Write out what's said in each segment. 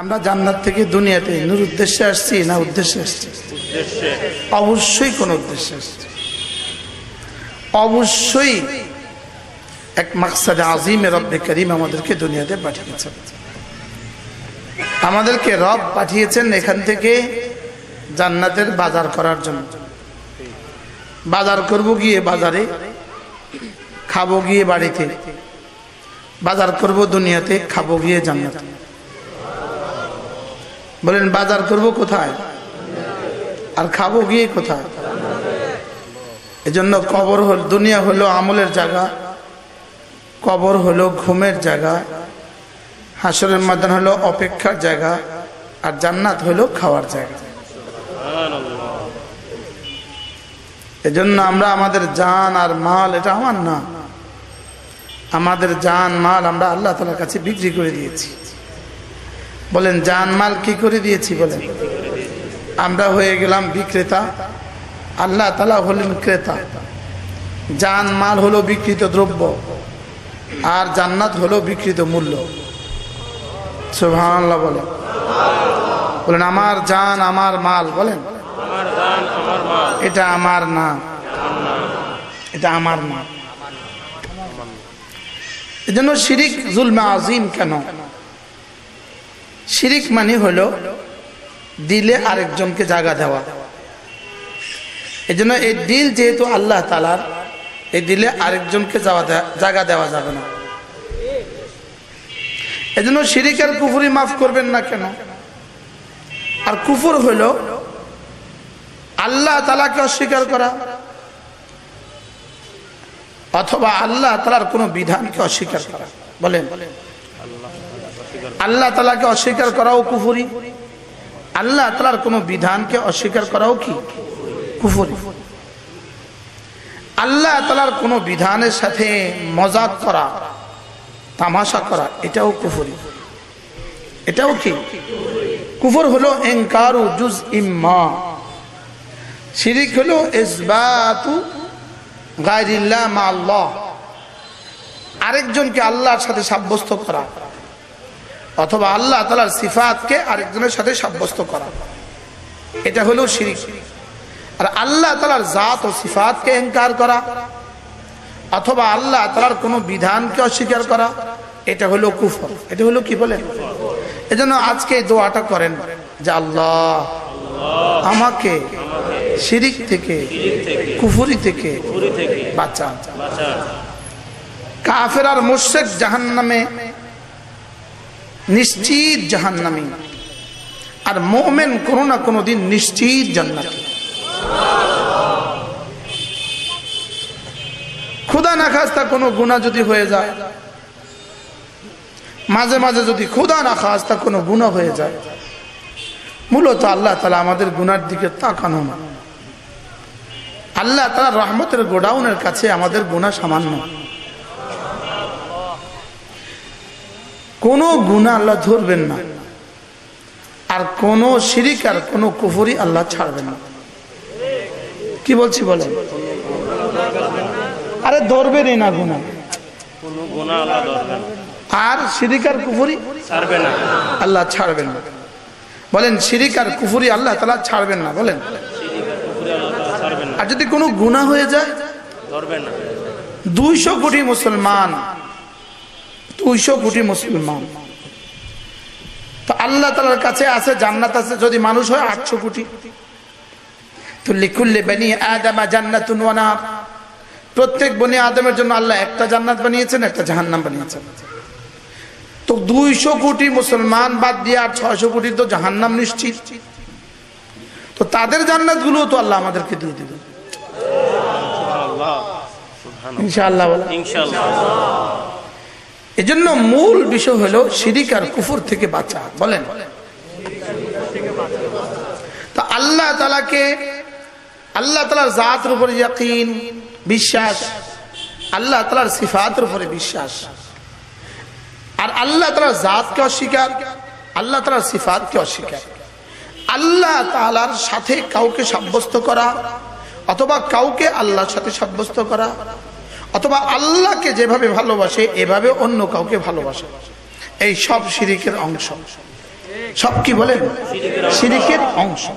আমরা জান্নাত থেকে দুনিয়াতে নূর উদ্দেশ্যে আসছি না উদ্দেশ্যে আসছি? অবশ্যই কোন উদ্দেশ্যে আসছি। অবশ্যই এক মাকসাদে আজিমে রব্বে করিম আমাদেরকে দুনিয়াতে পাঠিয়েছেন। আমাদেরকে রব পাঠিয়েছেন এখান থেকে জান্নাতের বাজার করার জন্য। বাজার করব গিয়ে বাজারে, খাব গিয়ে বাড়িতে। বাজার করব দুনিয়াতে, খাব গিয়ে জান্নাতে। বলেন, বাজার করব কোথায়? আর খাব গিয়ে কোথায়? এজন্য কবর হল, দুনিয়া হলো আমলের জায়গা, কবর হলো ঘুমের জায়গা, হাসরের ময়দান হলো অপেক্ষার জায়গা, আর জান্নাত হলো খাওয়ার জায়গা। এজন্য আমরা আমাদের জান আর মাল, এটা আমার না। আমাদের জান, মাল আমরা আল্লাহ তালার কাছে বিক্রি করে দিয়েছি। বলেন জান মাল কি করে দিয়েছি বলেন? আমরা হয়ে গেলাম বিক্রেতা। আল্লাহ তালা হলেন ক্রেতা। জান মাল হলো বিকৃত দ্রব্য আর জান্নাত হলো বিকৃত মূল্য। সুবহানাল্লাহ বলেন। বলেন আমার জান আমার মাল বলেন। এটা আমার না এটা আমার না এজন্য শিরিক জুলমা আজিম কেন? শিরিক মানে হলো দিলে আরেকজনকে জায়গা দেওয়া। এজন্য এই দিল যেহেতু আল্লাহ তালার এই দিলে আরেকজনকে যাওয়া জায়গা দেওয়া যাবে না। এজন্য শিরিকের কুফুরি মাফ করবেন না কেন? আর কুফুর হলো আল্লাহ তালাকে অস্বীকার করা অথবা আল্লাহ তালার কোনো বিধানকে অস্বীকার করা। বলেন বলেন। আল্লাহ তালাকে অস্বীকার করাও কুফুরি। আল্লাহ তালার কোনো বিধানকে অস্বীকার করাও কি? কুফুরি। আল্লাহ তালার কোনো বিধানের সাথে মজাক করা, তামাশা করা, এটাও কুফুরি। এটাও কি? কুফর হলো এনকারু জুজ ইম্মা শিরিক হলো ইসবাতু গায়রিল্লাহ মা আল্লাহ। আরেকজনকে আল্লাহর সাথে সাব্যস্ত করা। অথবা আল্লাহ তালার সিফাতকে আরেকজনের সাথে সাব্যস্ত করা। এটা হলো শিরিক। আর আল্লাহ তালার জাত ও সিফাতকে এনকার করা, অথবা আল্লাহ তালার কোনো বিধানকে অস্বীকার করা, এটা হলো কুফর। এটা হলো কি বলেন? এজন্য আজকে দোয়াটা করেন যে আল্লাহ আমাকে শিরিক থেকে, কুফুরি থেকে বাঁচা কাফের আর মোশেক জাহান নামে নিশ্চিত জাহান নামে আর মোমেন কোনো না কোনো দিন নিশ্চিত জান্নাত। ক্ষুদা না খাস্তা কোনো গুণা যদি হয়ে যায়, মাঝে মাঝে যদি ক্ষুদা না খাস্তা কোনো গুণা হয়ে যায়, মূলত আল্লাহ তালা আমাদের গুনার দিকে তাকানো না। আল্লাহ তালা রহমতের গোডাউনের কাছে আমাদের গুণা সামান্য। কোনো গুণা আল্লাহ ধরবেন না। আর কোন শিরিক আর কোন কুফুরি আল্লাহ ছাড়বেন না। কি বলছি বলেন? আরে ধরবেনই না গুণা আর শিরিক আর কুফুরি ছাড়বে না। আল্লাহ ছাড়বেন না। বলেন শিরিক আর কুফুরি আল্লাহ তালা ছাড়বেন না বলেন। আর যদি কোনো গুণা হয়ে যায়? ধরবেন না। দুইশো কোটি মুসলমান দুইশো কোটি মুসলমান। তো আল্লাহ তালার কাছে আছে জান্নাত আছে যদি মানুষ হয় আটশো কোটি। তো লিকুল্লে বানি আদামা জান্নাতুন প্রত্যেক বনি আদমের জন্য আল্লাহ একটা জান্নাত বানিয়েছেন একটা জাহান্নাম বানিয়েছেন। তো দুইশো কোটি মুসলমান বাদ দিয়ে আর ছয়শো কোটি তো জাহান্নাম নিশ্চিত। তো তাদের জান্নাতগুলো তো আল্লাহ আমাদেরকে দিয়ে দেবে। ইনশাআল্লাহ বলা। ইনশাআল্লাহ। এজন্য মূল বিষয় হলো শিরিক আর কুফুর থেকে বাঁচা, বলেন। তো আল্লাহ তালাকে আল্লাহ তালার জাতের উপরে ইয়াকিন, বিশ্বাস, আল্লাহ তালার সিফাতের উপরে বিশ্বাস। আর আল্লাহ তালার জাতকে অস্বীকার, আল্লাহ তালার সিফাতকে অস্বীকার। আল্লাহ তালার সাথে কাউকে সাব্যস্ত করা, অথবা কাউকে আল্লাহর সাথে সাব্যস্ত করা অথবা আল্লাহকে যেভাবে ভালোবাসে এভাবে অন্য কাউকে ভালোবাসে। এই সব শিরিকের অংশ। সব কি বলেন? শিরিকের অংশ।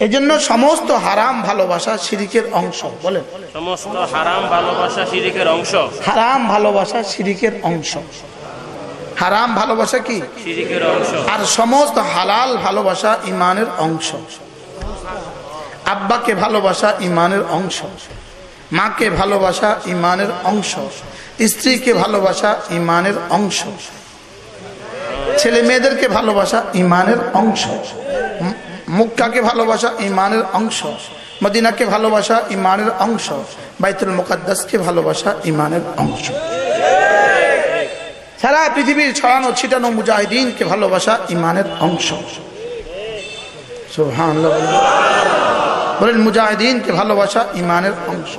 এই জন্য সমস্ত হারাম ভালোবাসা শিরিকের অংশ। বলেন। সমস্ত হারাম ভালোবাসা শিরিকের অংশ। হারাম ভালোবাসা শিরিকের অংশ। হারাম ভালোবাসা কি? আর সমস্ত হালাল ভালোবাসা ইমানের অংশ। আব্বাকে ভালোবাসা ইমানের অংশ। মাকে ভালোবাসা ইমানের অংশ, স্ত্রীকে ভালোবাসা ইমানের অংশ, ছেলে মেয়েদেরকে ভালোবাসা ইমানের অংশ মুক্কাকে ভালোবাসা ইমানের অংশ, মদিনাকে ভালোবাসা ইমানের অংশ, বাইতুল মুকাদ্দাসকে ভালোবাসা ইমানের অংশ। সারা পৃথিবীর ছড়ানো ছিটানো মুজাহিদিনকে ভালোবাসা ইমানের অংশ। বলেন, মুজাহিদিনকে ভালোবাসা ইমানের অংশ।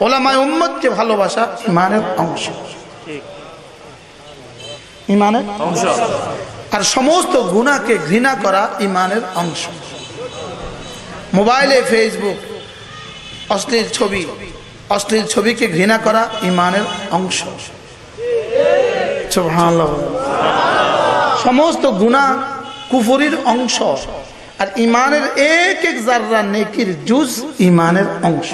ওলামায় উম্মতকে ভালোবাসা ইমানের অংশ। ইমানের অংশ। আর সমস্ত গুণাকে ঘৃণা করা ইমানের অংশ। মোবাইলে ফেসবুক অশ্লীল ছবি অশ্লীল ছবিকে ঘৃণা করা ইমানের অংশ। সমস্ত গুণা কুফুরির অংশ আর ইমানের এক এক জাররা নেকির জুজ ইমানের অংশ।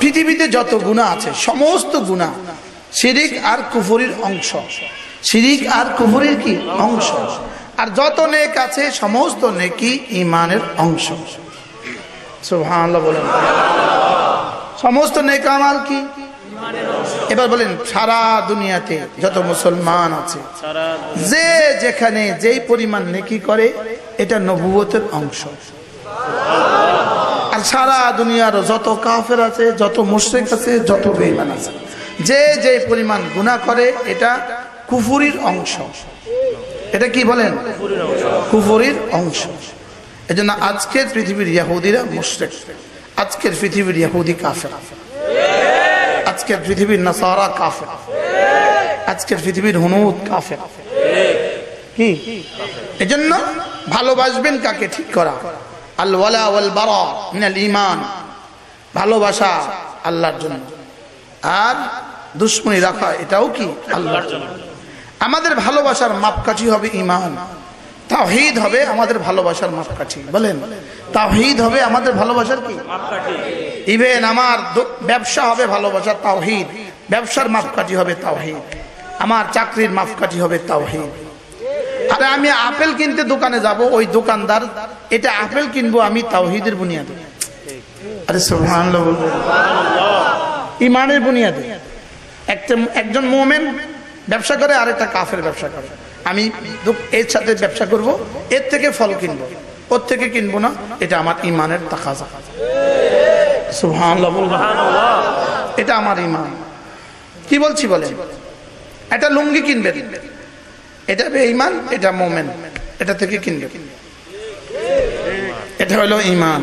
পৃথিবীতে যত গুণা আছে, সমস্ত গুণা, শিরিক আর কুফরির অংশ। শিরিক আর কুফরির কি? অংশ। আর যত নেক আছে, সমস্ত নেকি ইমানের অংশ। বলেন। সমস্ত নেক আমাল কি? এবার বলেন, সারা দুনিয়াতে যত মুসলমান আছে, যে যেখানে যেই পরিমাণ নেকি করে, এটা নবুয়তের অংশ। আর সারা দুনিয়ার যত কাফের আছে, যত মুশরিক আছে, যত বেঈমান আছে। যে যে পরিমাণ গুনাহ করে, এটা কুফুরির অংশ। এটা কি বলেন? কুফুরির অংশ। এজন্য আজকের পৃথিবীর ইহুদিরা মুশরিক। আজকের পৃথিবীর ইহুদি কাফের। আজকের পৃথিবীর নাসারা কাফের। আজকের পৃথিবীর হুনুদ কাফের। কি? এজন্য ভালোবাসবেন কাকে? ঠিক করা। আল ওয়ালা ঈমান। ভালোবাসা আল্লাহর জন্য। আর দুশ্মনী রাখা, এটাও কি আল্লাহর জন্য? আমাদের ভালোবাসার মাপকাঠি হবে ঈমান। তাওহীদ হবে আমাদের ভালোবাসার মাপকাঠি। বলেন, তাওহীদ হবে আমাদের ভালোবাসার কি? ইভেন আমার ব্যবসা হবে ভালোবাসার তাওহীদ। ব্যবসার মাপকাঠি হবে তাওহীদ। আমার চাকরির মাপকাঠি হবে তাওহীদ। আরে আমি আপেল কিনতে দোকানে যাব, ওই দোকানদার, এটা আপেল কিনবো, আমি তাওহিদের বুনিয়াদে। আরে বলবেন। ইমানের বুনিয়াদে। একটা একজন মোমেন ব্যবসা করে আরেকটা কাফের ব্যবসা করে। আমি এর সাথে ব্যবসা করব, এর থেকে ফল কিনবো। ওর থেকে কিনবো না, এটা আমার ইমানের তাকাজা। বলবেন। এটা আমার ইমান। কি বলছি বলে একটা লুঙ্গি কিনবেন। এটা ইমান এটা মোমেন। এটা থেকে কিনবে। এটা হলো ইমান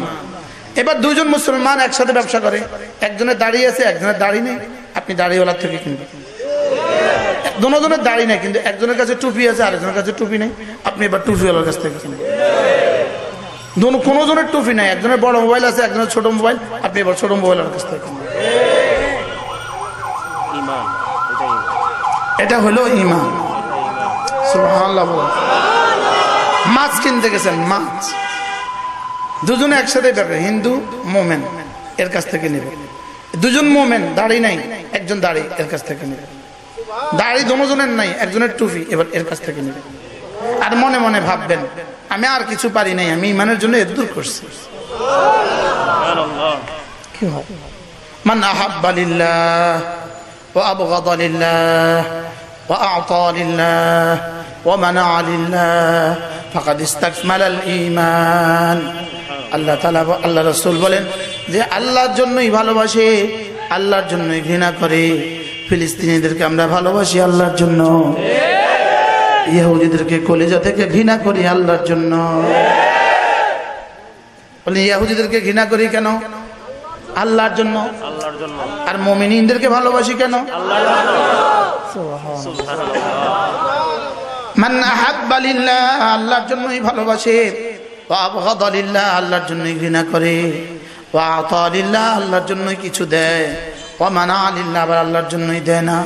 এবার দুজন মুসলমান একসাথে ব্যবসা করে। একজনের দাঁড়িয়ে আছে একজনের দাড়ি নেই। আপনি দাড়িওয়ালার থেকে কিনবেন। দুজনের দাড়ি নেই কিন্তু একজনের কাছে টুপি আছে আরেকজনের কাছে টুপি নেই। আপনি এবার টুপিওয়ালার কাছ থেকে কিনবেন। দুনো কোনো জনের টুপি নাই। একজনের বড় মোবাইল আছে একজনের ছোট মোবাইল। আপনি এবার ছোট মোবাইলের কাছ থেকে এটা হলো ইমান সুবহানাল্লাহ মাছ কিনতে গেছেন মাছ। দুজনে একসাথে বেড়ে হিন্দু মোমেন এর কাছ থেকে নেবে। দুজন মোমেন দাড়ি নাই একজন দাড়ি এর কাছ থেকে নেবে। দাড়ি দুজনের নাই একজনের টুপি এবার এর কাছ থেকে নেবে। আর মনে মনে ভাববেন আমি আর কিছু পারি নাই আমি ইমানের জন্য এর দূর করছি। কি হয়? মান আহাব্বালিল্লাহ ওয়া আবগাদালিল্লাহ ওয়া আতালিল্লাহ لله ومنع لله فقد استكمل الإيمان আল্লাহ তালা আল্লাহ রসুল বলেন যে আল্লাহর জন্যই ভালোবাসে আল্লাহর জন্যই ঘৃণা করে ফিলিস্তিনিদেরকে আমরা ভালোবাসি আল্লাহর জন্য ইহুদিদেরকে কলিজা থেকে ঘৃণা করি আল্লাহর জন্য বলি ইহুদিদেরকে ঘৃণা করি কেন আল্লাহর জন্য আল্লাহর জন্য আর মমিনদেরকে ভালোবাসি কেন আল্লাহর জন্য সুবহানাল্লাহ। আল্লাহর জন্যই ভালোবাসে। আল্লাহর জন্যই ঘৃণা করে। লিল্লাহ, আল্লাহর জন্যই কিছু দেয়। ওয়া মানা লিল্লাহ, আবার আল্লাহর জন্যই দেয় না।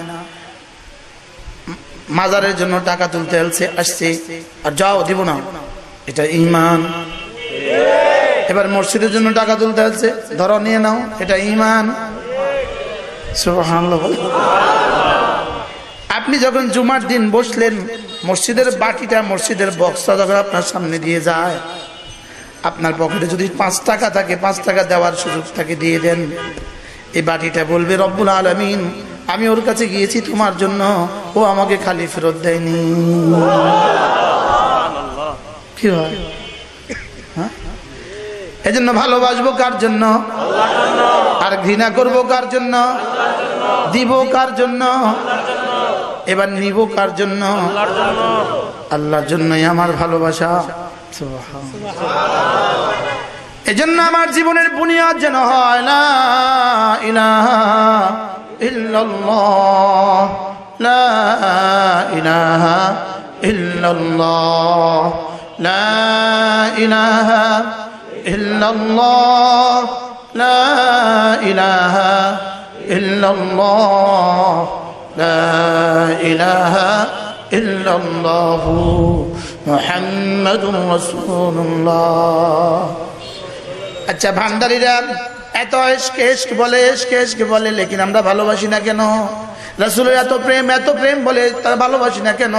মাজারের জন্য টাকা তুলতে আসছে আসছে। আর যাও, দিব না। এটা ইমান এবার মসজিদের জন্য টাকা তুলতে আসছে ধরো, নিয়ে নাও। এটা ইমান সুবহানাল্লাহ। আপনি যখন জুমার দিন বসলেন, মসজিদের বাটিটা মসজিদের বক্সটা যখন আপনার সামনে দিয়ে যায়, আপনার পকেটে যদি পাঁচ টাকা থাকে, পাঁচ টাকা দেওয়ার সুযোগ থাকে দিয়ে দেন। এই বাটিটা বলবে, রব্বুল আলমিন, আমি ওর কাছে গিয়েছি তোমার জন্য, ও আমাকে খালি ফেরত দেয়নি। কি হয়? হ্যাঁ? এজন্য ভালোবাসবো কার জন্য? আর ঘৃণা করব কার জন্য? দিব কার জন্য? এবার নিব কার জন্য? আল্লাহর জন্য। জন্যই আমার ভালোবাসা। এজন্য আমার জীবনের বুনিয়াদ যেন হয় না ইলাহা ইল্লাল্লাহ লা ইলাহা ইল্লাল্লাহ লা ইলাহা ইল্লাল্লাহ লা ইলাহা ইল্লাল্লাহ। لا إله إلا الله محمد رسول الله আচ্ছা ভান্ডারিরা এত এসক এসক বলে এসক এসক বলে লেকিন আমরা ভালোবাসি না কেন রাসুলের এত প্রেম এত প্রেম বলে তারা ভালোবাসি না কেন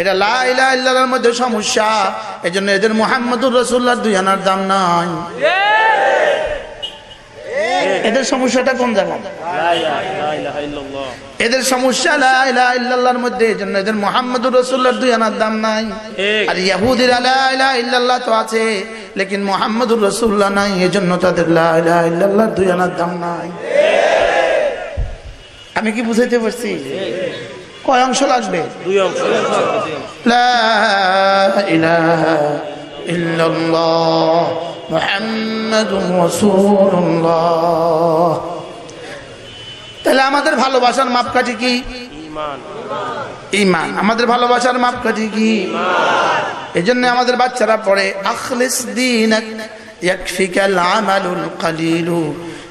এটা লাইলা ইল্লাহর মধ্যে সমস্যা এই জন্য এদের মোহাম্মদুর রসুল্লার দুই আনার দাম নাই এদের সমস্যাটা কোন জায়গায় এদের সমস্যা মধ্যে এই জন্য এদের মোহাম্মদুর রসুল্লাহর দুই আনার দাম নাই। আর ইয়াহুদির ইল্লাল্লাহ তো আছে লেকিন মোহাম্মদুর রসুল্লাহ নাই এই জন্য তাদের লা দুই আনার দাম নাই। আমি কি বুঝাইতে পারছি? কয় অংশ লাগবে? দুই অংশ। মোহাম্মদ রসুল্লাহ তাহলে আমাদের ভালোবাসার মাপকাঠি কি? ইমান। আমাদের ভালোবাসার মাপকাঠি কি? এই জন্য আমাদের বাচ্চারা পড়ে আখলিস দিন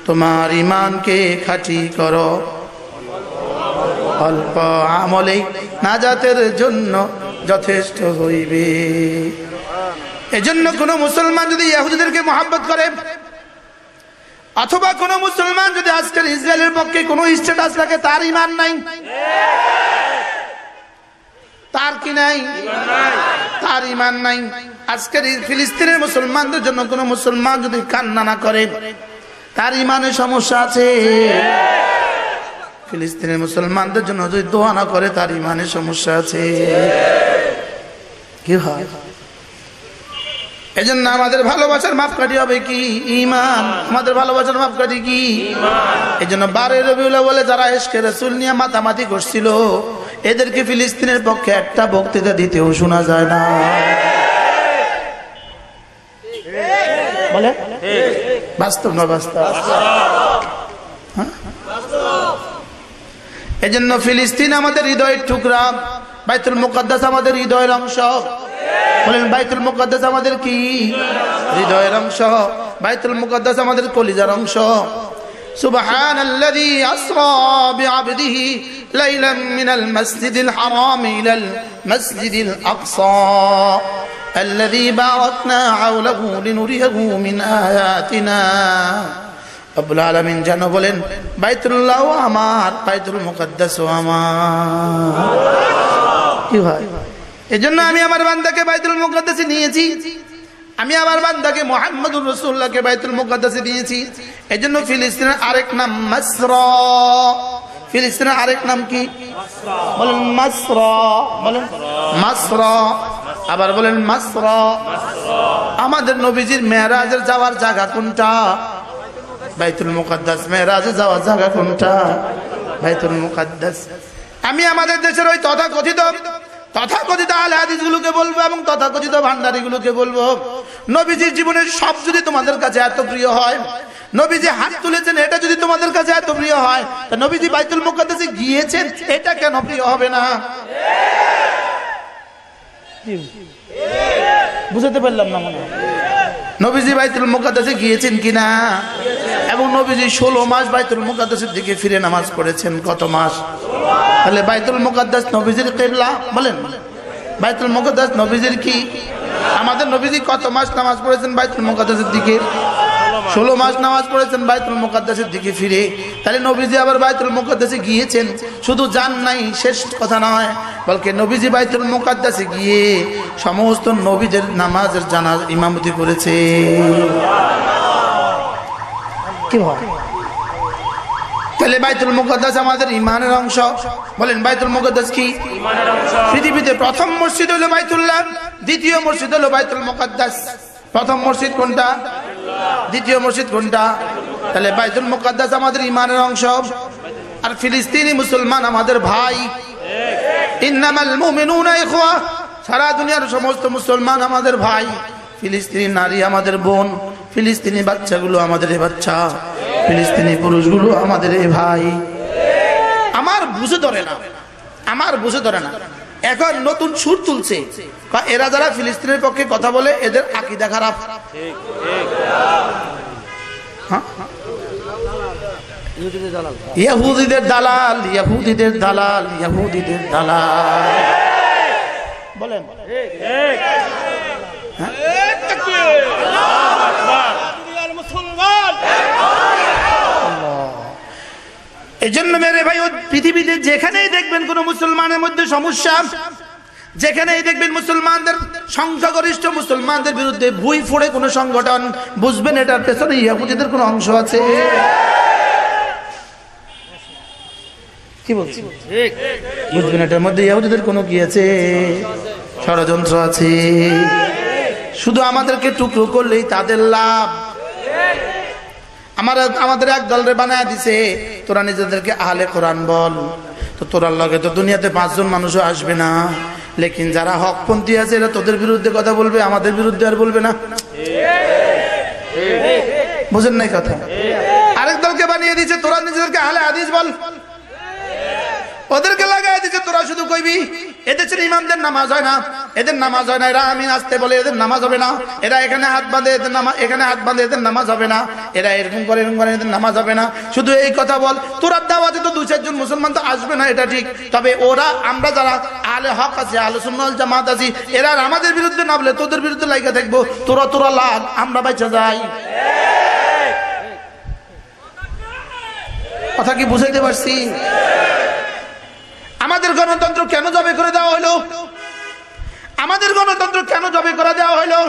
তোমার ইমানকে খাঁটি করো। অল্প আমলেই নাজাতের জন্য যথেষ্ট হইবে। এজন্য কোন মুসলমান যদি ইহুদিদেরকে মহাব্বত করে, অথবা কোন মুসলমান যদি আজকের ইসরায়েলের পক্ষে কোন স্ট্যাটাস রাখে, তার ইমান নাই। তার কি নাই? তার ইমান নাই। আজকের ফিলিস্তিনের মুসলমানদের জন্য কোন মুসলমান যদি কান্না না করে, তার ইমানের সমস্যা আছে। ফিলিস্তিনের মুসলমানদের জন্য যদি দোয়া না করে, তার ইমানের সমস্যা আছে। কি হয়? এজন্য আমাদের ভালোবাসার মাপকাঠি হবে কি? ইমান আমাদের ভালোবাসার মাপকাঠি কি? এই জন্য বারে রবিউল্লাহ বলে যারা এসকে রসুল নিয়ে মাতামাতি করছিল এদেরকে ফিলিস্তিনের পক্ষে একটা বক্তৃতা দিতেও শোনা যায় না। বলে বাস্তব না বাস্তব? হ্যাঁ? এজন্য ফিলিস্তিন আমাদের হৃদয়ের টুকরা বাইতুল মুকদ্দাস আমাদের হৃদয়ের অংশ। বলেন বাইতুল মুকদ্দাস আমাদের কি হৃদয়ের অংশ বাইতুল মুকদ্দাস আমাদের কলিজার অংশ سبحان الذي أسرى بعبده ليلا من المسجد الحرام إلى المسجد الأقصى الذي باركنا حوله لنريه من آياتنا রব্বুল আলমিন যেন বলেন বাইতুল্লাহ আমার বাইতুল মুকদ্দাসও আমার কি ভাই এজন্য আমি আমার বান্দাকে বাইতুল মুকদ্দাসে নিয়েছি। আমি আমার বান্দাকে মোহাম্মদুর রসুল্লাহকে বাইতুল মুকদ্দাসে দিয়েছি এজন্য ফিলিস্তিনের আরেক নাম মাসর। ফিলিস্তিনের আরেক নাম কি? বলেন মাসর। বলেন মাসর। আবার বলেন মাসর। আমাদের নবীজির মেয়েরাজের যাওয়ার জায়গা কোনটা? বাইতুল মুকাদ্দাস মেয়েরাজে যাওয়ার জায়গা কোনটা? বাইতুল মুকাদ্দাস। আমি আমাদের দেশের ওই তথাকথিত তথাকথিত আল হাদিসগুলোকে বলব এবং তথাকথিত ভান্ডারিগুলোকে বলব। নবীজির জীবনের সব যদি তোমাদের কাছে এত প্রিয় হয়, নবীজি হাত তুলেছেন, এটা যদি তোমাদের কাছে এত প্রিয় হয়, তা নবীজি বাইতুল মুকাদ্দাসে গিয়েছেন, এটা কেন প্রিয় হবে না? বুঝতে পারলাম না মনে নবীজি বাইতুল মুকাদ্দাসে গিয়েছেন কিনা? এবং নবীজি ষোলো মাস বাইতুল মুকাদ্দাসের দিকে ফিরে নামাজ পড়েছেন, কত মাস? তাহলে বাইতুল মুকাদ্দাস নবীজির কেবলা বলেন। বাইতুল মুকাদ্দাস নবীজির কি? আমাদের নবীজি কত মাস নামাজ পড়েছেন বাইতুল মুকাদ্দাসের দিকে? ষোলো মাস নামাজ পড়েছেন বাইতুল মুকাদ্দাসের দিকে ফিরে। তাহলে নবীজি আবার বাইতুল মুকাদ্দাসে গিয়েছেন। শুধু যান নাই, শেষ কথা নয়। বলকে নবীজি বাইতুল মুকাদ্দাসে গিয়ে সমস্ত নবীদের নামাজের জানাজ ইমামতি করেছে। কি হয়? তাহলে বাইতুল মুকাদ্দাস আমাদের ইমানের অংশ। বলেন বাইতুল মুকাদ্দাস কি? ইমানের অংশ। পৃথিবীতে প্রথম মসজিদ হলো বাইতুল্লাহ দ্বিতীয় মসজিদ হলো বাইতুল মুকাদ্দাস। প্রথম মসজিদ কোনটা? দ্বিতীয় মসজিদ কোনটা? তাহলে বাইতুল মুকাদ্দাস আমাদের ইমানের অংশ। আর ফিলিস্তিনি মুসলমান আমাদের ভাই। ইন্নামাল মুমিনুনা ইখওয়া সারা দুনিয়ার সমস্ত মুসলমান আমাদের ভাই। ফিলিস্তিনি নারী আমাদের বোন ফিলিস্তিনি বাচ্চাগুলো আমাদের বাচ্চা। ফিলিস্তিনি পুরুষগুলো আমাদের এ ভাই। আমার বুঝে ধরে না। আমার বুঝে ধরে না। এখন নতুন সুর তুলছে। এরা যারা ফিলিস্তিনের পক্ষে কথা বলে এদের আকিদা খারাপ। হ্যাঁ? ইয়াহুদিদের দালাল ইয়াহুদিদের দালাল ইয়াহুদিদের দালাল। বলেন। এই জন্য মেরে ভাই পৃথিবীতে যেখানেই দেখবেন কোন মুসলমানের মধ্যে সমস্যা, যেখানেই দেখবেন মুসলমানদের সংখ্যাগরিষ্ঠ মুসলমানদের বিরুদ্ধে ভুই ফোড়ে কোনো সংগঠন, বুঝবেন এটার পেছনে ইয়াহুদিদের কোনো অংশ আছে? কি বলছি? বুঝবেন এটার মধ্যে ইয়াহুদিদের কোনো কি আছে? ষড়যন্ত্র আছে। শুধু আমাদেরকে টুকরো করলেই তাদের লাভ। আমার আমাদের এক দলরে বানায় দিছে, তোরা নিজেদেরকে আহলে কোরআন বল। তো তোরার লগে তো দুনিয়াতে পাঁচজন মানুষও আসবে না। লেকিন যারা হকপন্থী আছে, এরা তোদের বিরুদ্ধে কথা বলবে, আমাদের বিরুদ্ধে আর বলবে না। বুঝেন নাই কথা? আরেক দলকে বানিয়ে দিয়েছে তোরা নিজেদেরকে আহলে হাদিস বল। ওদেরকে লাগাই দিচ্ছে তোরা শুধু কইবি এদেশের ইমামদের নামাজ হয় না। এদের নামাজ হয় না, এরা আমি আসতে বলে এদের নামাজ হবে না। এরা এখানে হাত বাঁধে, এদের নামাজ এখানে হাত বাঁধে, এদের নামাজ হবে না। এরা এরকম করে এরকম করে, এদের নামাজ হবে না। শুধু এই কথা বল, তোরা দাওয়াতে তো দু চারজন মুসলমান তো আসবে না, এটা ঠিক। তবে ওরা, আমরা যারা আলে হক আছে আলে সুন্নাল জামাত আছি, এরা আমাদের বিরুদ্ধে না বলে তোদের বিরুদ্ধে লাইগা থাকব। তোরা তোরা লাগ, আমরা বাইচা যাই। কথা কি বুঝাইতে পারছি? গণতন্ত্র কেন জবে করে দেওয়া হলো? আমাদের গণতন্ত্র কেন জবে করে দেওয়া হলো?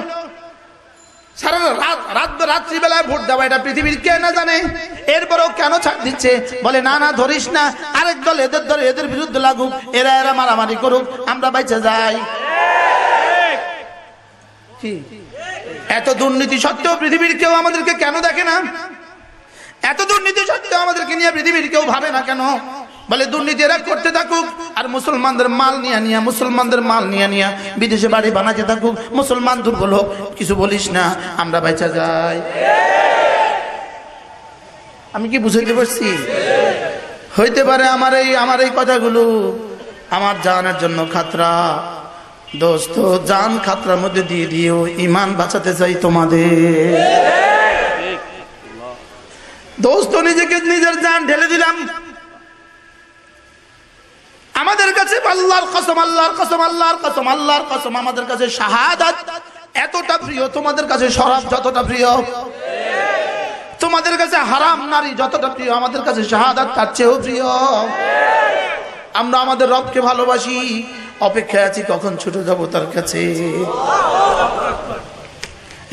এত দুর্নীতি সত্ত্বেও পৃথিবীর কেউ আমাদেরকে কেন দেখে না? এত দুর্নীতি সত্ত্বেও আমাদেরকে নিয়ে পৃথিবীর কেউ ভাবে না কেন? বলে দুর্নীতি এরা করতে থাকুক আর মুসলমানদের মাল নিয়ে নিয়ে মুসলমানদের মাল নিয়ে নিয়ে বিদেশে বাড়ি বানাতে থাকুক মুসলমান দুর্বল হোক কিছু বলিস না আমরা বেচা যাই। আমি কি বুঝাইতে পারছি? হইতে পারে আমার এই আমার এই কথাগুলো। আমার জানের জন্য খাতরা। দোস্ত জান খাতরার মধ্যে দিয়ে দিও ইমান বাঁচাতে চাই তোমাদের। দোস্ত নিজেকে নিজের জান ঢেলে দিলাম। আমাদের কাছে আল্লাহর কসম আল্লাহর কসম আল্লাহর কসম আল্লাহর কসম, আমাদের কাছে শাহাদাত এতটা প্রিয়, তোমাদের কাছে শরাব যতটা প্রিয়। তোমাদের কাছে হারাম নারী যতটা প্রিয়, আমাদের কাছে শাহাদাত তার চেয়েও প্রিয়। আমরা আমাদের রবকে ভালোবাসি, অপেক্ষায় আছি কখন ছুটে যাব তার কাছে।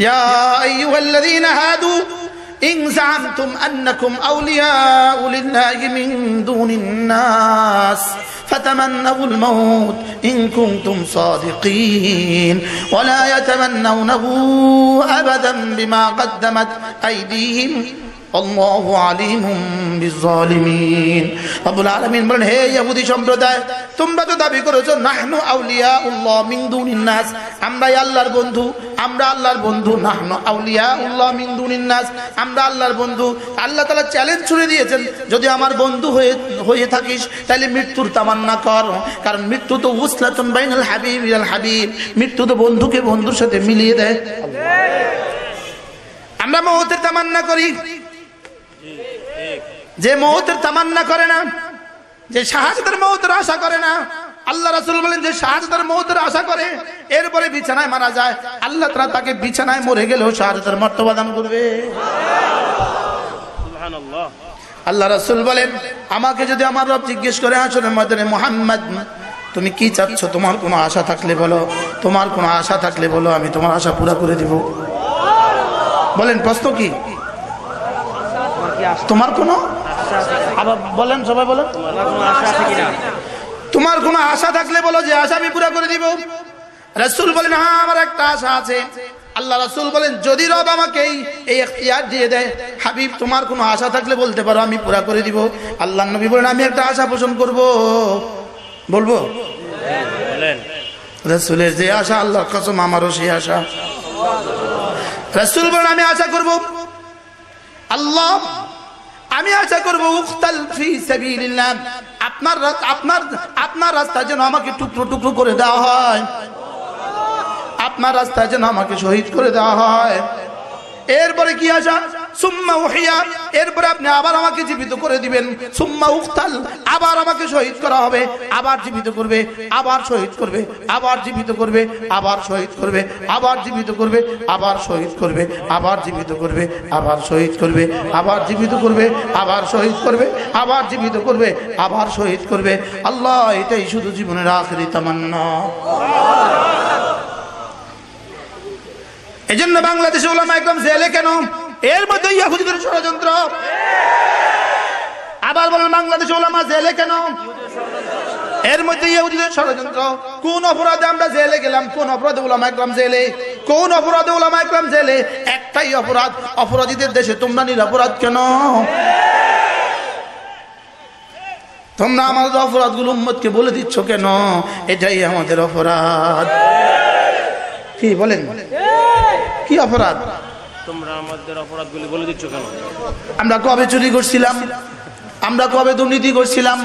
ইয়া আইয়ুহাল্লাযীনা হাদু إن زعمتم أنكم أولياء لله من دون الناس فتمنوا الموت إن كنتم صادقين. ولا يتمنونه أبدا بما قدمت أيديهم. আল্লাহু আলিমুম বিজালিমিন। রব্বুল আলামিন বলেন, হে ইহুদি সম্প্রদায়, তোমরা তো দাবি করেছ, নাহনু আউলিয়া উল্লাহ মিন দুনিন নাস। আমরা আল্লাহর বন্ধু, আমরা আল্লাহর বন্ধু, নাহনু আউলিয়া উল্লাহ মিন দুনিন আমরা আল্লাহর বন্ধু। আল্লাহ তাআলা চ্যালেঞ্জ ছুড়ে দিয়েছেন, যদি আমার বন্ধু হয়ে হয়ে থাকিস তাহলে মৃত্যুর তামান্না কর। কারণ মৃত্যু তো উসলাতুন বাইনাল হাবিব ইলাল হাবিব। মৃত্যু তো বন্ধুকে বন্ধুর সাথে মিলিয়ে দেয়। আমরা মহতের তামান্না করি। যে মৌতের তামান্না করে না যে শাহাদাতের মৌতের আশা করে না আল্লাহ রাসূল বলেন যে শাহাদাতের মৌতের আশা করে এরপরে বিছানায় মারা যায়। আল্লাহ তারা তাকে বিছানায় মরে গেলেও শাহাদাতের মর্তবা দান করবে। আল্লাহ রাসুল বলেন আমাকে যদি আমার রব জিজ্ঞেস করে আসলে ময়দানে মোহাম্মদ তুমি কি চাচ্ছ? তোমার কোনো আশা থাকলে বলো তোমার কোনো আশা থাকলে বলো আমি তোমার আশা পুরা করে দিব। বলেন প্রশ্ন কি? তোমার কোনো আবার বলেন সবাই বলেন। তোমার কোনো আশা থাকলে বলো যে আশা আমি পুরা করে দিব। রাসূল বলেন হ্যাঁ আমার একটা আশা আছে। আল্লাহ রসুল বলেন যদি রব আমাকে এই এখতিয়ার দিয়ে দেয় হাবিব তোমার কোনো আশা থাকলে বলতে পারো আমি পুরা করে দিব। আল্লাহ নবী বলেন আমি একটা আশা পোষণ করব। বলব? বলেন। রাসূলের যে আশা আল্লাহর কসম আমারও সেই আশা। রাসূল বলেন আমি আশা করব। আল্লাহ আমি আশা করব, উখতাল ফি সাবিলিল্লাহ। আপনার আপনার আপনার রাস্তা যেন আমাকে টুকরো টুকরো করে দেওয়া হয়। আপনার রাস্তায় যেন আমাকে শহীদ করে দেওয়া হয়। এরপরে কি আসা সুম্মা উহিয়া এরপরে আপনি আবার আমাকে জীবিত করে দিবেন সুম্মা উখতাল আবার আমাকে শহীদ করা হবে আবার জীবিত করবে আবার শহীদ করবে আবার জীবিত করবে আবার শহীদ করবে আবার জীবিত করবে আবার শহীদ করবে আবার জীবিত করবে আবার শহীদ করবে আবার জীবিত করবে আবার শহীদ করবে আবার জীবিত করবে আবার শহীদ করবে আল্লাহ এটাই শুধু জীবনের আখেরি তামান্না এই জন্য বাংলাদেশে ওলামা একদম জেলে কেন এর মধ্যে ইয়াহুদিদের ষড়যন্ত্র। আবার বলেন, বাংলাদেশে ওলামা জেলে কেন? এর মধ্যে ইহুদিদের ষড়যন্ত্র। কোন অপরাধে আমরা জেলে গেলাম? কোন অপরাধে ওলামা একরাম জেলে? কোন অপরাধে ওলামা একরাম জেলে? একটাই অপরাধ, অপরাধীদের দেশে তোমরা নিরপরাধ কেন? তোমরা আমাদের অপরাধগুলো উম্মতকে বলে দিচ্ছ কেন? এটাই আমাদের অপরাধ। কি বলেন? কি অপরাধ? তোমরা আমাদের বলে দিচ্ছ কেন? আমরা কবে চুরি করছিলাম? আমরা কবে দুর্নীতি করছিলাম?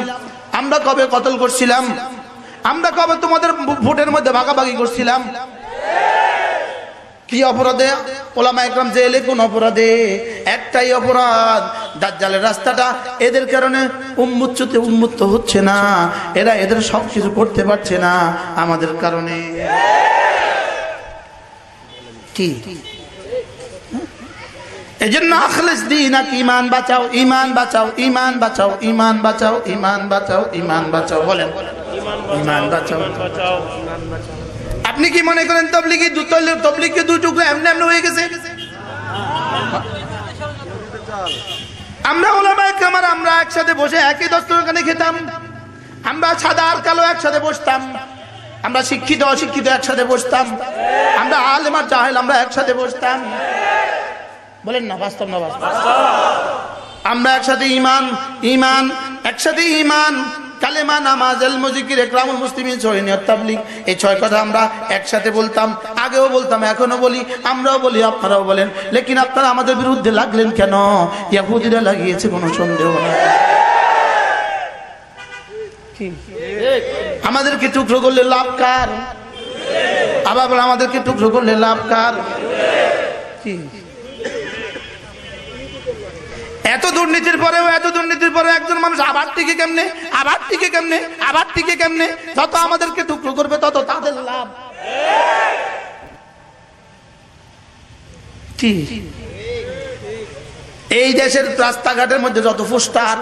আমরা কবে কতল করছিলাম? আমরা কবে তোমাদের ভোটের মধ্যে ভাগাভাগি করছিলাম? কি অপরাধে? ওলামা একরাম জেলে কোন অপরাধে? একটাই অপরাধ। দাজ্জালের রাস্তাটা এদের কারণে উন্মুচ্চতে উন্মুক্ত হচ্ছে না। এরা এদের সব কিছু করতে পারছে না আমাদের কারণে। কি? এই জন্য আখলেস দিন ইমান বাঁচাও ইমান বাঁচাও ইমান বাঁচাও ইমান বাঁচাও ইমান বাঁচাও ইমান বাঁচাও, বলেন। ইমান বাঁচাও। আপনি কি মনে করেন তবলিগি দু তবলিগকে দুই টুকরো এমনি এমনি হয়ে গেছে? আমরা ওলামায়ে কামার আমরা একসাথে বসে একই দস্তরখানে খেতাম। আমরা সাদা আর কালো একসাথে বসতাম। আমরা শিক্ষিত, অশিক্ষিত একসাথে বসতাম। আমরা আলেম আর জাহেল, আমরা একসাথে বসতাম। বলেন না বাস্তব না বাস্তব? আমরা একসাথে ইমান ইমান একসাথে ইমান কালেমা নামাজ এল মুজিকির একরামুল মুসলিমিন সহিনিয়ত এই ছয় কথা আমরা একসাথে বলতাম আগেও বলতাম এখনও বলি আমরাও বলি আপনারাও বলেন। লেকিন আপনারা আমাদের বিরুদ্ধে লাগলেন কেন? ইয়াহুদিরা লাগিয়েছে কোনো সন্দেহ নেই। আমাদেরকে টুকরো করলে লাভ কার? আবার আমাদেরকে টুকরো করলে লাভ কার? কি? এত দুর্নীতির পরেও, এত দুর্নীতির পরে একজন মানুষ আবার টিকে কেমনে? আবার টিকে কেমনে? আবার টিকে কেমনে? যত আমাদেরকে টুকরো করবে, তত তাদের লাভ। এই দেশের রাস্তাঘাটের মধ্যে যত পোস্টার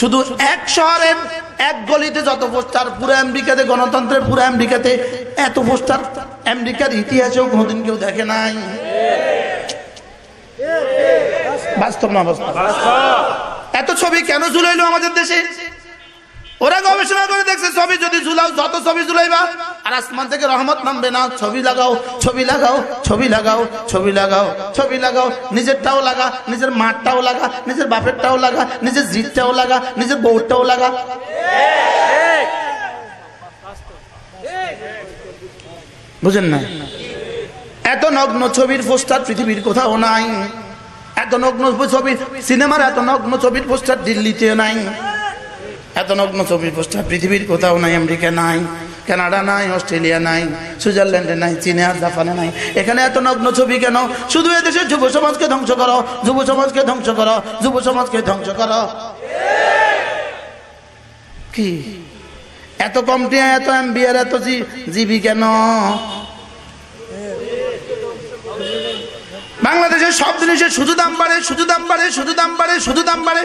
শুধু এক শহরের এক গলিতে যত পোস্টার পুরো আমেরিকাতে গণতন্ত্রের পুরো আমেরিকাতে এত পোস্টার আমেরিকার ইতিহাসেও কোনোদিন কেউ দেখে নাই। বাস্তব না বাস্তব? এত ছবি কেন ঝুলাইলো আমাদের দেশে? ওরা গবেষণা করে দেখছে ছবি, যদি ঝুলাও, যত ছবি ঝুলাইবা, আর আসমান থেকে রহমত নামবে না। ছবি লাগাও ছবি লাগাও ছবি লাগাও ছবি লাগাও ছবি লাগাও। নিজেরটাও লাগা, নিজের মাঠটাও লাগা, নিজের বাপেরটাও লাগা, নিজের জিতটাও লাগা, নিজের বউরটাও লাগা। বুঝেন না? এত নগ্ন ছবির পোস্টার পৃথিবীর কোথাও নাই। এত নগ্ন ছবি, সিনেমার এত নগ্ন ছবির পোস্টার দিল্লিতে নাই। এত নগ্ন ছবির পোস্টার পৃথিবীর কোথাও নাই আমেরিকা নাই, কানাডা নাই, অস্ট্রেলিয়া নাই, সুইজারল্যান্ডে নাই, চীনে আর জাপানে নাই। এখানে এত নগ্ন ছবি কেন? শুধু এদেশের যুব সমাজকে ধ্বংস করো, যুব সমাজকে ধ্বংস করো, যুব সমাজকে ধ্বংস করো। কি? এত কম টিয়া এত এমবি আর এত জিবি কেন? বাংলাদেশের সব জিনিসের শুধু দাম বাড়ে, শুধু দাম বাড়ে, শুধু দাম বাড়ে, শুধু দাম বাড়ে।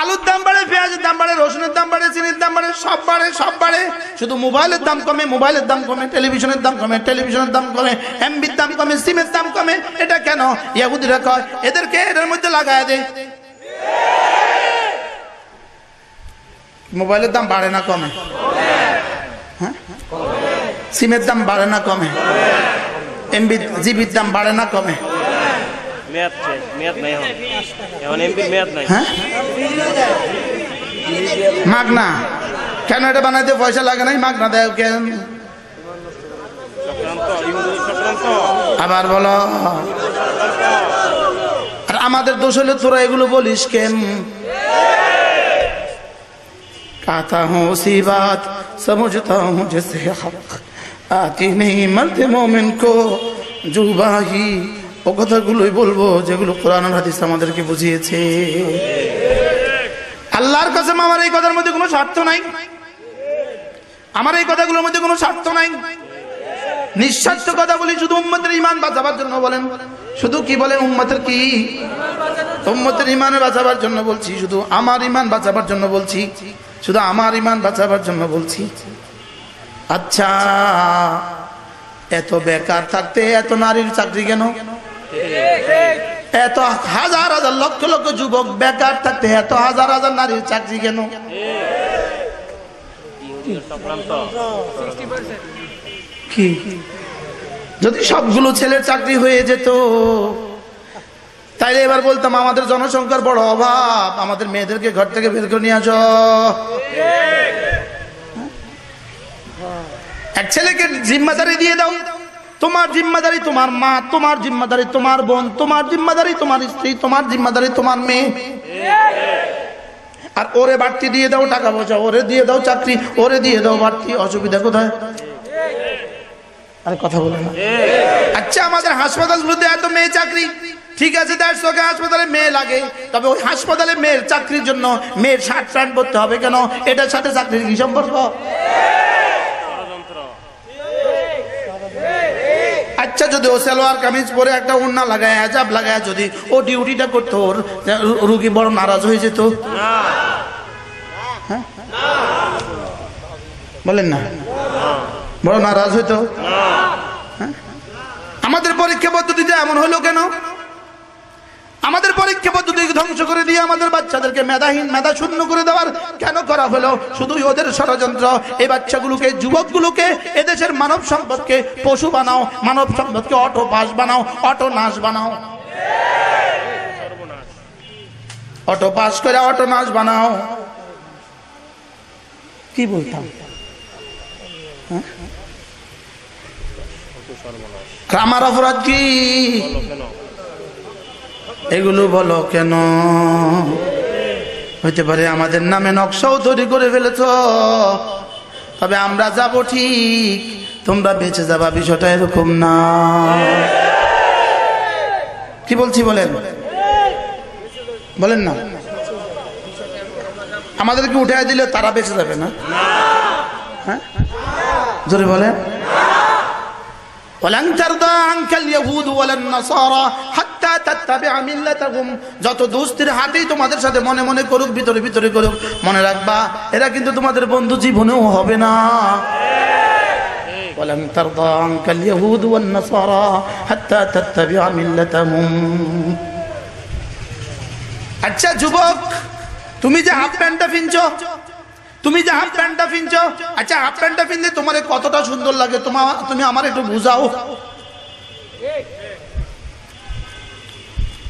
আলুর দাম বাড়ে, পেঁয়াজের দাম বাড়ে, রসুনের দাম বাড়ে, চিনির দাম বাড়ে, সব বাড়ে সব বাড়ে। শুধু মোবাইলের দাম কমে, মোবাইলের দাম কমে, টেলিভিশনের দাম কমে, টেলিভিশনের দাম কমে, এমবির দাম কমে, সিমের দাম কমে। এটা কেন? ইয়াহুদিরা কয়, এদেরকে এদের মধ্যে লাগায় দে। মোবাইলের দাম বাড়ে না কমে? হ্যাঁ? সিমের দাম বাড়ে না কমে? এমবি জিবির দাম বাড়ে না কমে? হ্যাঁ? মাগনা। কেন এটা বানাইতে পয়সা লাগে নাই মাগনা দেয় কেন? আবার বলো। আর আমাদের দোষ হলে তোরা এগুলো বলিস কেন? কাতা হো সি বাত সমঝতা মুঝে হক। আতি নেই মানতে মোমেন কো জুবাহি, ও কথাগুলোই বলব যেগুলো কোরআন হাদিস আমাদেরকে বুঝিয়েছে। আল্লাহর কাছে আমার এই কথার মধ্যে কোনো স্বার্থ নাই। আমার এই কথাগুলোর মধ্যে কোনো স্বার্থ নাই। নিঃস্বার্থ কথা বলি শুধু উম্মতের ইমান বাঁচাবার জন্য বলেন। শুধু কি বলেন উম্মতের কি? উম্মতের ইমান বাঁচাবার জন্য বলছি, শুধু আমার ইমান বাঁচাবার জন্য বলছি। শুধু আমার ইমান বাঁচাবার জন্য বলছি। আচ্ছা এত বেকার থাকতে এত নারীর চাকরি কেন? এত হাজার হাজার লক্ষ লক্ষ যুবক বেকার থাকতে এত হাজার হাজার নারীর চাকরি কেন? কি? যদি সবগুলো ছেলের চাকরি হয়ে যেত, তাইলে এবার বলতাম আমাদের জনসংখ্যার বড় অভাব, আমাদের মেয়েদেরকে ঘর থেকে বের করে নিয়ে আস। এক ছেলেকে জিম্মাদারি দিয়ে দাও। তোমার জিম্মাদারি তোমার মা, তোমার জিম্মাদারি তোমার বোন, তোমার জিম্মাদারি তোমার স্ত্রী, তোমার জিম্মাদারি তোমার মেয়ে। আর ওরে বাড়তি দিয়ে দাও টাকা পয়সা, ওরে দিয়ে দাও চাকরি, ওরে দিয়ে দাও বাড়তি অসুবিধা কোথায়? আরে কথা বলে না। আচ্ছা আমাদের হাসপাতালগুলোতে এত মেয়ে চাকরি। ঠিক আছে দেড়শো হাসপাতালে মেয়ে লাগে, তবে ওই হাসপাতালে মেয়ের চাকরির জন্য মেয়ের শার্ট প্যান্ট করতে হবে কেন? এটার সাথে চাকরির কি সম্পর্ক ষড়যন্ত্র আচ্ছা যদি ও সালোয়ার কামিজ পরে একটা ওড়না লাগায় আজাব লাগায় যদি ও ডিউটিটা করতো, ওর রুগী বড় নারাজ হয়ে যেত হ্যাঁ? বলেন না বড় নারাজ হইতো হ্যাঁ? আমাদের পরীক্ষা পদ্ধতিতে এমন হলো কেন আমাদের পরীক্ষা পদ্ধতি ধ্বংস করে দিয়ে আমাদের বাচ্চাদেরকে মেধাহীন মেধা শূন্য করে দেওয়ার কেন করা হলো? শুধুই ওদের ষড়যন্ত্র। এই বাচ্চাগুলোকে, যুবকগুলোকে, এদেশের মানব সম্পদকে পশু বানাও, মানব সম্পদকে অটো পাস বানাও, অটো নাশ বানাও। অটো পাস করে অটো নাচ বানাও। কি বলতাম? হ্যাঁ? আমার অপরাধ কি? এগুলো বলো কেন হইতে পারে আমাদের নামে নকশাও তৈরি করে ফেলেছ তবে আমরা যাব ঠিক তোমরা বেঁচে যাবা বিষয়টা এরকম না কি বলছি বলেন বলেন না আমাদেরকে উঠে দিলে তারা বেঁচে যাবে না হ্যাঁ জোরে বলেন ولن ترضى عنك اليهود ولا النصارى حتى تتبع ملتهم যত দোস্তির হাতেই তোমাদের সাথে মনে মনে করুক ভিতরে ভিতরে করুক মনে রাখবা এরা কিন্তু তোমাদের বন্ধু জীবনেও হবে না ولن ترضى عنك اليهود والنصارى حتى تتبع ملتهم আচ্ছা যুবক তুমি যে হাফ প্যান্টটা পিনছো তুমি যে হাফ প্যান্টটা পিনছো আচ্ছা হাফ প্যান্টটা পিনলে তোমার কতটা সুন্দর লাগে তোমার তুমি আমার একটু বুঝাও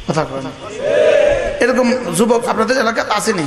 কথা এরকম যুবক আপনাদের এলাকায় আসেনি?